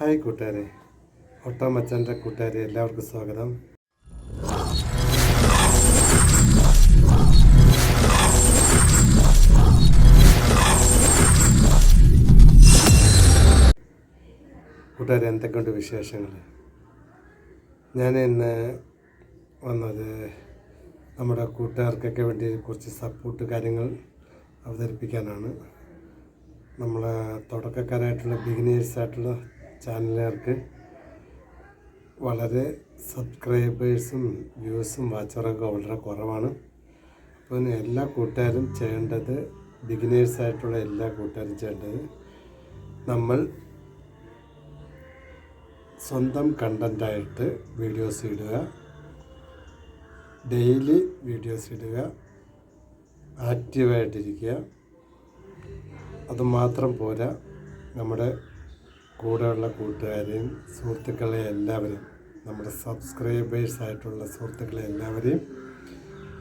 Hi കൂട്ടുകാരെ. Auto മച്ചാന്റെ കൂട്ടുകാരെ എല്ലാവർക്കും സ്വാഗതം. കൂട്ടുകാരെ എന്തൊക്കെയുണ്ട് വിശേഷങ്ങൾ? ഞാൻ ഇന്ന് വന്നത് നമ്മുടെ കൂട്ടുകാർക്കൊക്കെ വേണ്ടി കുറച്ച് സപ്പോർട്ട് കാര്യങ്ങൾ അവതരിപ്പിക്കാനാണ്. നമ്മളെ തുടക്കക്കാരായിട്ടുള്ള ബിഗിനേഴ്സ് ആയിട്ടുള്ള ചാനലുകാർക്ക് വളരെ സബ്സ്ക്രൈബേഴ്സും വ്യൂസും വാച്ചറൊക്കെ വളരെ കുറവാണ്. അപ്പോൾ എല്ലാ കൂട്ടുകാരും ചെയ്യേണ്ടത് ബിഗിനേഴ്സായിട്ടുള്ള എല്ലാ കൂട്ടുകാരും ചെയ്യേണ്ടത് നമ്മൾ സ്വന്തം കണ്ടന്റായിട്ട് വീഡിയോസ് ഇടുക ഡെയിലി വീഡിയോസ് ഇടുക ആക്റ്റീവായിട്ടിരിക്കുക. അതുമാത്രം പോരാ. നമ്മുടെ കൂടെയുള്ള കൂട്ടുകാരെയും സുഹൃത്തുക്കളെ എല്ലാവരെയും നമ്മുടെ സബ്സ്ക്രൈബേഴ്സ് ആയിട്ടുള്ള സുഹൃത്തുക്കളെ എല്ലാവരെയും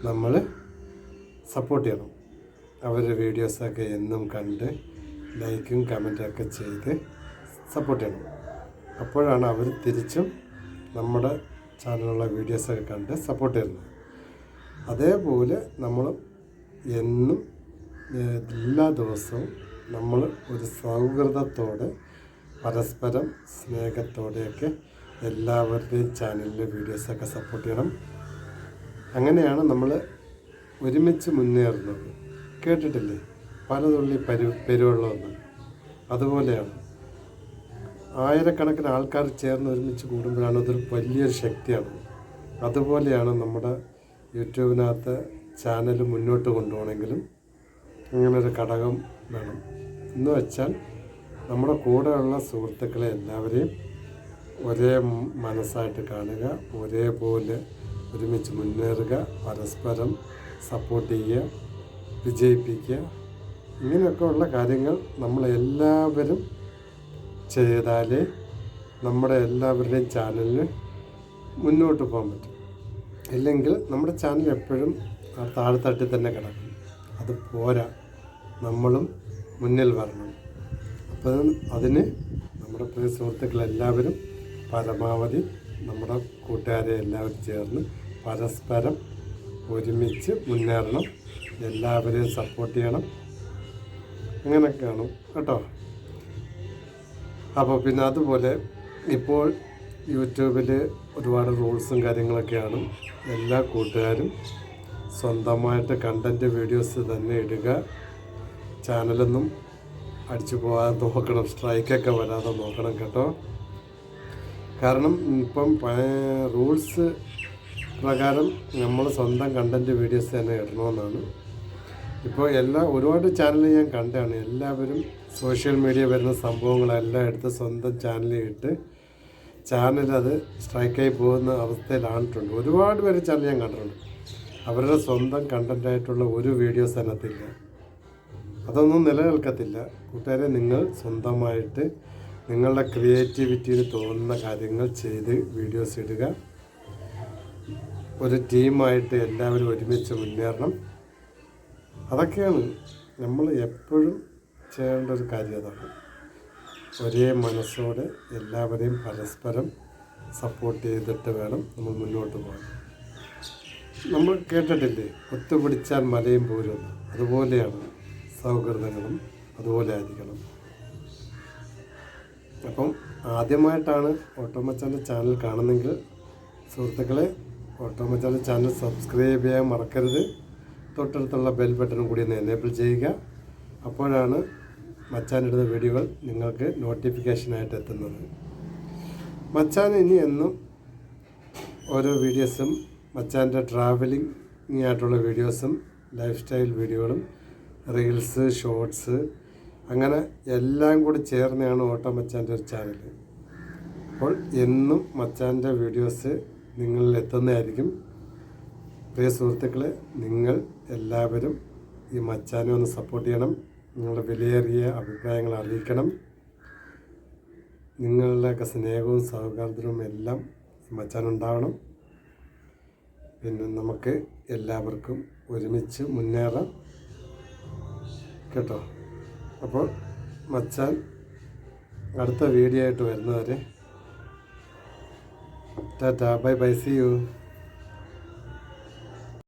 നമ്മൾ സപ്പോർട്ട് ചെയ്യണം. അവരുടെ വീഡിയോസൊക്കെ എന്നും കണ്ട് ലൈക്കും കമന്റൊക്കെ ചെയ്ത് സപ്പോർട്ട് ചെയ്യണം. അപ്പോഴാണ് അവർ തിരിച്ചും നമ്മുടെ ചാനലുള്ള വീഡിയോസൊക്കെ കണ്ട് സപ്പോർട്ട് ചെയ്യുന്നത്. അതേപോലെ നമ്മൾ എന്നും എല്ലാ ദിവസവും നമ്മൾ ഒരു സൗഹൃദത്തോടെ പരസ്പരം സ്നേഹത്തോടെയൊക്കെ എല്ലാവരുടെയും ചാനലിലെ വീഡിയോസൊക്കെ സപ്പോർട്ട് ചെയ്യണം. അങ്ങനെയാണ് നമ്മൾ ഒരുമിച്ച് മുന്നേറുന്നത്. കേട്ടിട്ടില്ലേ? പലതുള്ളി പരു പെരുവെള്ളമെന്ന്. അതുപോലെയാണ്. ആയിരക്കണക്കിന് ആൾക്കാർ ചേർന്ന് ഒരുമിച്ച് കൂടുമ്പോഴാണ് അതൊരു വലിയൊരു ശക്തിയാണ്. അതുപോലെയാണ് നമ്മുടെ യൂട്യൂബിനകത്ത് ചാനൽ മുന്നോട്ട് കൊണ്ടുപോകണമെങ്കിലും അങ്ങനൊരു ഘടകം വേണം. എന്ന് വെച്ചാൽ നമ്മുടെ കൂടെയുള്ള സുഹൃത്തുക്കളെ എല്ലാവരെയും ഒരേ മനസ്സായിട്ട് കാണുക ഒരേപോലെ ഒരുമിച്ച് മുന്നേറുക പരസ്പരം സപ്പോർട്ട് ചെയ്യുക വിജയിപ്പിക്കുക. ഇങ്ങനെയൊക്കെയുള്ള കാര്യങ്ങൾ നമ്മളെല്ലാവരും ചെയ്താലേ നമ്മുടെ എല്ലാവരുടെയും ചാനലിന് മുന്നോട്ട് പോകാൻ പറ്റും. ഇല്ലെങ്കിൽ നമ്മുടെ ചാനൽ എപ്പോഴും താഴെത്തട്ടിൽ തന്നെ കിടക്കും. അത് പോരാ. നമ്മളും മുന്നിൽ വരണം. അപ്പം അതിന് നമ്മുടെ പ്രിയ സുഹൃത്തുക്കളെല്ലാവരും പരമാവധി നമ്മുടെ കൂട്ടുകാരെ എല്ലാവരും ചേർന്ന് പരസ്പരം ഒരുമിച്ച് മുന്നേറണം. എല്ലാവരെയും സപ്പോർട്ട് ചെയ്യണം. അങ്ങനെയൊക്കെയാണ് കേട്ടോ. അപ്പോൾ പിന്നെ അതുപോലെ ഇപ്പോൾ യൂട്യൂബിൽ ഒരുപാട് റൂൾസും കാര്യങ്ങളൊക്കെയാണ്. എല്ലാ കൂട്ടുകാരും സ്വന്തമായിട്ട് കണ്ടന്റ് വീഡിയോസ് തന്നെ ഇടുക. ചാനലൊന്നും അടിച്ചു പോകാതെ നോക്കണം സ്ട്രൈക്കൊക്കെ വരാതെ നോക്കണം കേട്ടോ. കാരണം ഇപ്പം റൂൾസ് പ്രകാരം നമ്മൾ സ്വന്തം കണ്ടന്റ് വീഡിയോസ് തന്നെ ഇടണമെന്നാണ് ഇപ്പോൾ എല്ലാ ഒരുപാട് ചാനൽ ഞാൻ കണ്ടാണ്. എല്ലാവരും സോഷ്യൽ മീഡിയ വരുന്ന സംഭവങ്ങളെല്ലാം എടുത്ത് സ്വന്തം ചാനലിൽ ഇട്ട് ചാനൽ അത് സ്ട്രൈക്കായി പോകുന്ന അവസ്ഥയിലാണിട്ടുണ്ട് ഒരുപാട് പേര് ചാനൽ ഞാൻ കണ്ടിട്ടുണ്ട്. അവരുടെ സ്വന്തം കണ്ടന്റായിട്ടുള്ള ഒരു വീഡിയോസ് അതിനകത്തില്ല. അതൊന്നും നിലനിൽക്കത്തില്ല. കൂട്ടുകാരെ നിങ്ങൾ സ്വന്തമായിട്ട് നിങ്ങളുടെ ക്രിയേറ്റിവിറ്റിയിൽ തോന്നുന്ന കാര്യങ്ങൾ ചെയ്ത് വീഡിയോസ് ഇടുക. ഒരു ടീമായിട്ട് എല്ലാവരും ഒരുമിച്ച് മുന്നേറണം. അതൊക്കെയാണ് നമ്മൾ എപ്പോഴും ചെയ്യേണ്ട ഒരു കാര്യം അതാണ്. ഒരേ മനസ്സോടെ എല്ലാവരെയും പരസ്പരം സപ്പോർട്ട് ചെയ്തിട്ട് വേണം നമ്മൾ മുന്നോട്ട് പോകാൻ. നമ്മൾ കേട്ടിട്ടില്ലേ? ഒത്തുപിടിച്ചാൽ മലയും പോരുമെന്ന്. അതുപോലെയാണ് സൗഹൃദങ്ങളും അതുപോലെ ആയിരിക്കണം. അപ്പം ആദ്യമായിട്ടാണ് ഓട്ടോമച്ചാന്റെ ചാനൽ കാണുന്നെങ്കിൽ സുഹൃത്തുക്കളെ ഓട്ടോമച്ചാന്റെ ചാനൽ സബ്സ്ക്രൈബ് ചെയ്യാൻ മറക്കരുത്. തൊട്ടടുത്തുള്ള ബെൽ ബട്ടണും കൂടി ഒന്ന് എനേബിൾ ചെയ്യുക. അപ്പോഴാണ് മച്ചാനിടുന്ന വീഡിയോകൾ നിങ്ങൾക്ക് നോട്ടിഫിക്കേഷനായിട്ട് എത്തുന്നത്. മച്ചാൻ ഇനി എന്നും ഓരോ വീഡിയോസും മച്ചാന്റെ ട്രാവലിംഗ് ആയിട്ടുള്ള വീഡിയോസും ലൈഫ് സ്റ്റൈൽ വീഡിയോകളും റീൽസ് ഷോർട്സ് അങ്ങനെ എല്ലാം കൂടി ചേർന്നാണ് ഓട്ടോ മച്ചാന്റെ ഒരു ചാനൽ അപ്പോൾ എന്നും മച്ചാന്റെ വീഡിയോസ് നിങ്ങളിൽ എത്തുന്നതായിരിക്കും. പ്രിയ സുഹൃത്തുക്കളെ നിങ്ങൾ എല്ലാവരും ഈ മച്ചാനെ ഒന്ന് സപ്പോർട്ട് ചെയ്യണം. നിങ്ങളുടെ വിലയേറിയ അഭിപ്രായങ്ങൾ അറിയിക്കണം. നിങ്ങളുടെയൊക്കെ സ്നേഹവും സൗഹാർദ്ദവും എല്ലാം മച്ചാനുണ്ടാവണം പിന്നെ നമുക്ക് എല്ലാവർക്കും ഒരുമിച്ച് മുന്നേറാം. കേട്ടോ. അപ്പോൾ മച്ചാൻ അടുത്ത വീഡിയോ ആയിട്ട് വരുന്നവരെ. Tata bye bye see you